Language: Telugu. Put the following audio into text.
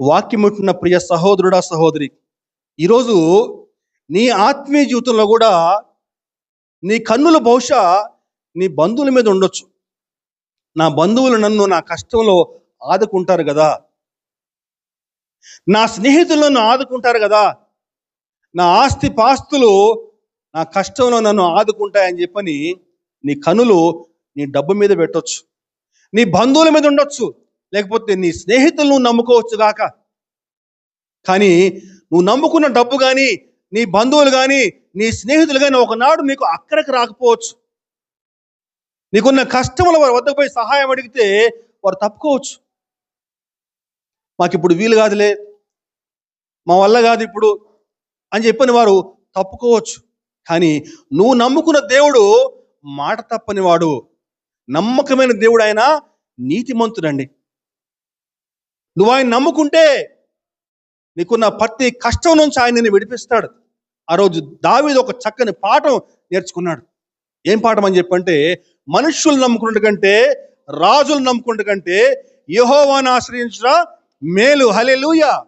వాక్యముంటున్న ప్రియ సహోదరుడా సహోదరి ఈరోజు నీ ఆత్మీయ జీవితంలో కూడా నీ కన్నులు బహుశా నీ బంధువుల మీద ఉండొచ్చు. నా బంధువులు నన్ను నా కష్టంలో ఆదుకుంటారు కదా. నా స్నేహితులు నన్ను ఆదుకుంటారు కదా. నా ఆస్తి పాస్తులు నా కష్టంలో నన్ను ఆదుకుంటాయని చెప్పని నీ కనులు నీ డబ్బు మీద పెట్టొచ్చు. నీ బంధువుల మీద ఉండొచ్చు. లేకపోతే నీ స్నేహితులను నమ్ముకోవచ్చు గాక. కానీ నువ్వు నమ్ముకున్న డబ్బు కానీ నీ బంధువులు కానీ నీ స్నేహితులు కానీ ఒకనాడు నీకు అక్కడికి రాకపోవచ్చు. నీకున్న కష్టముల వారి వద్దకు పోయి సహాయం అడిగితే వారు తప్పుకోవచ్చు. మాకు ఇప్పుడు వీలు కాదులే. మా వల్ల కాదు ఇప్పుడు అని చెప్పని వారు తప్పుకోవచ్చు. కానీ నువ్వు నమ్ముకున్న దేవుడు మాట తప్పని వాడు నమ్మకమైన దేవుడు ఆయన నీతిమంతుడండి. నువ్వు ఆయన నమ్ముకుంటే నీకున్న ప్రతి కష్టం నుంచి ఆయన నిన్ను విడిపిస్తాడు. ఆ రోజు దావీదు ఒక చక్కని పాఠం నేర్చుకున్నాడు. ఏం పాఠం అని చెప్పంటే మనుష్యులు నమ్ముకున్నట్టు కంటే రాజులు నమ్ముకున్నట్టు కంటే యహోవాను ఆశ్రయించడం మేలు. హలెలూయా